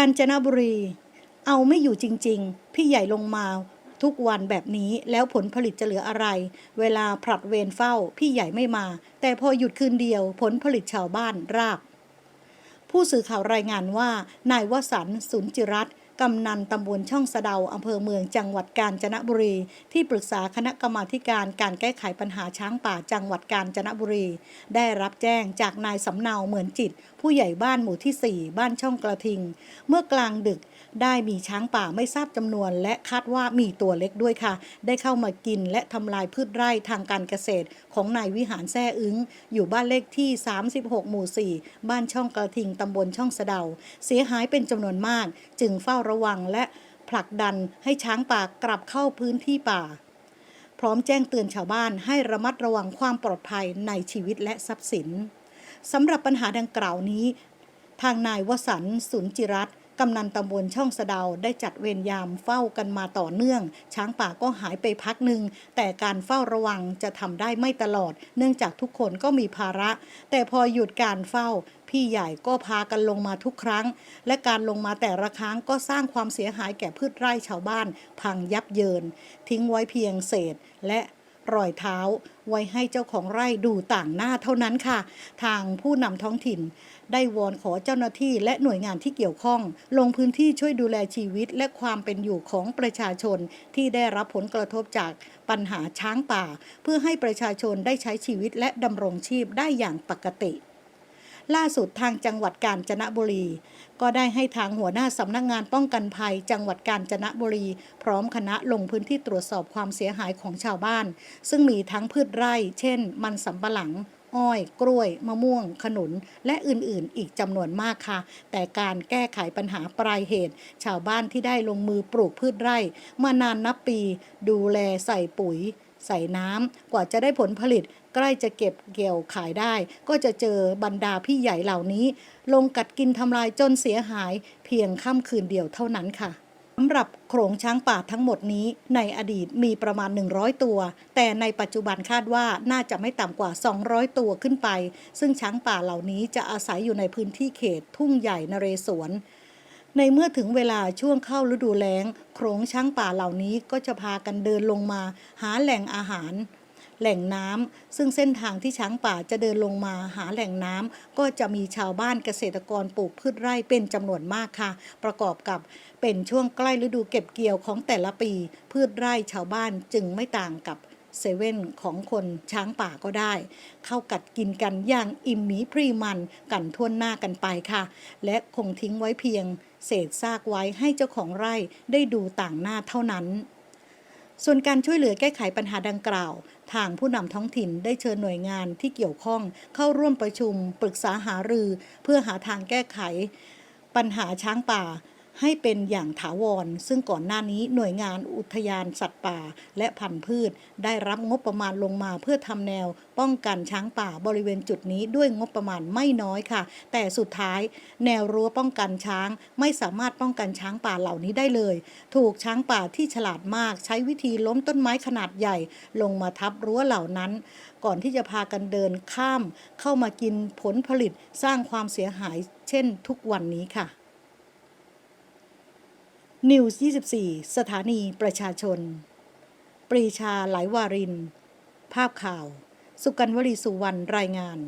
การจนบุรี เอาไม่อยู่จริง ๆ พี่ใหญ่ลงมาทุกวันแบบนี้แล้วผลผลิตจะเหลืออะไร เวลาผลัดเวรเฝ้า พี่ใหญ่ไม่มา แต่พอหยุดคืนเดียว ผลผลิตชาวบ้านราบ ผู้สื่อข่าวรายงานว่า นายวสันสุนจิรัตน์ กำนันตำบลช่องสะเดาอำเภอเมืองจังหวัดกาญจนบุรี ที่ปรึกษาคณะกรรมาการการแก้ไขปัญหาช้างป่าจังหวัดกาญจนบุรี ได้รับแจ้งจากนายสำเนาเหมือนจิต ผู้ใหญ่บ้านหมู่ที่ 4 บ้านช่องกระทิง เมื่อกลางดึกได้มีช้างป่าไม่ทราบจำนวน และคาดว่ามีตัวเล็กด้วยค่ะ ได้เข้ามากินและทำลายพืชไร่ทางการเกษตร ของนายวิหารแซ่อึ้งอยู่บ้านเลขที่ 36 หมู่ 4 บ้านช่องกระทิงตำบลช่องสะเดา เสียหายเป็นจำนวนมาก จึงเฝ้าระวังและผลักดันให้ช้างป่ากลับเข้าพื้นที่ป่า พร้อมแจ้งเตือนชาวบ้านให้ระมัดระวังความปลอดภัยในชีวิตและทรัพย์สินสำหรับปัญหาดังกล่าวนี้ ทางนายวสันสุนจิรัต กำนันตำบลช่องสะเดาได้จัดเวรยามเฝ้ากันมาต่อเนื่อง ช้างป่าก็หายไปพักหนึ่ง แต่การเฝ้าระวังจะทำได้ไม่ตลอด เนื่องจากทุกคนก็มีภาระ แต่พอหยุดการเฝ้า พี่ใหญ่ก็พากันลงมาทุกครั้ง และการลงมาแต่ละครั้งก็สร้างความเสียหายแก่พืชไร่ชาวบ้าน พังยับเยิน ทิ้งไว้เพียงเศษและ รอยเท้า ไว้ให้เจ้าของไร่ดูต่างหน้าเท่านั้นค่ะ ทางผู้นำท้องถิ่น ได้วอนขอเจ้าหน้าที่และหน่วยงานที่เกี่ยวข้อง ลงพื้นที่ช่วยดูแลชีวิตและความเป็นอยู่ของประชาชนที่ได้รับผลกระทบจากปัญหาช้างป่า เพื่อให้ประชาชนได้ใช้ชีวิตและดำรงชีพได้อย่างปกติ ล่าสุดทางจังหวัดกาญจนบุรี ก็ได้ให้ทางหัวหน้าสำนักงงานป้องกันภัย จังหวัดกาญจนบุรี พร้อมคณะลงพื้นที่ตรวจสอบความเสียหายของชาวบ้าน ซึ่งมีทั้งพืชไร่ เช่น มันสำปะหลังอ้อย กล้วย มะม่วง ขนุน และอื่นๆ อีกจำนวนมากค่ะ แต่การแก้ไขปัญหาปลายเหตุ ชาวบ้านที่ได้ลงมือปลูกพืชไร่ มานานนับปี ดูแลใส่ปุ๋ย ใส่น้ำกว่าจะได้ผลผลิต ใกล้จะเก็บเกี่ยวขายได้ ก็จะเจอบรรดาพี่ใหญ่เหล่านี้ ลงกัดกินทำลายจนเสียหาย เพียงค่ำคืนเดียวเท่านั้นค่ะสำหรับโขลงช้างป่าทั้งหมดนี้ ในอดีตมีประมาณ 100 ตัว แต่ในปัจจุบันคาดว่าน่าจะไม่ต่ำกว่า 200 ตัวขึ้นไป ซึ่งช้างป่าเหล่านี้จะอาศัยอยู่ในพื้นที่เขตทุ่งใหญ่นเรศวร ในเมื่อถึงเวลาช่วงเข้าฤดูแล้งโขงช้างป่าเหล่านี้ก็จะพากันเดินลงมา หาแหล่งอาหาร แหล่งน้ำซึ่งเส้นทางที่ช้างป่าจะเดินลงมาหาแหล่งน้ำก็จะมีชาวบ้านเกษตรกรปลูกพืชไร่เป็นจำนวนมากค่ะ ประกอบกับเป็นช่วงใกล้ฤดูเก็บเกี่ยวของแต่ละปี พืชไร่ชาวบ้านจึงไม่ต่างกับ เซเว่นของคนช้างป่าก็ได้ เข้ากัดกินกันอย่างอิ่มหมีพรีมันกันทั่วหน้ากันไปค่ะ และคงทิ้งไว้เพียง เศษซากไว้ให้เจ้าของไร่ได้ดูต่างหน้าเท่านั้นส่วนการช่วยเหลือแก้ไขปัญหาดังกล่าว ทางผู้นำท้องถิ่นได้เชิญหน่วยงานที่เกี่ยวข้องเข้าร่วมประชุม ปรึกษาหารือ เพื่อหาทางแก้ไข ปัญหาช้างป่า ให้เป็นอย่างถาวร ซึ่งก่อนหน้านี้หน่วยงานอุทยานสัตว์ป่า และพันธุ์พืช ได้รับงบประมาณลงมาเพื่อทำแนว ป้องกันช้างป่าบริเวณจุดนี้ด้วยงบประมาณไม่น้อยค่ะ แต่สุดท้าย แนวรั้วป้องกันช้างไม่สามารถป้องกันช้างป่าเหล่านี้ได้เลย ถูกช้างป่าที่ฉลาดมาก ใช้วิธีล้มต้นไม้ขนาดใหญ่ ลงมาทับรั้วเหล่านั้น ก่อนที่จะพากันเดินข้าม เข้ามากินผลผลิตสร้างความเสียหาย เช่นทุกวันนี้ค่ะ นิวส์24 สถานีประชาชน ปรีชาไหลวาริน ภาพข่าว สุกันวลีสุวรรณรายงาน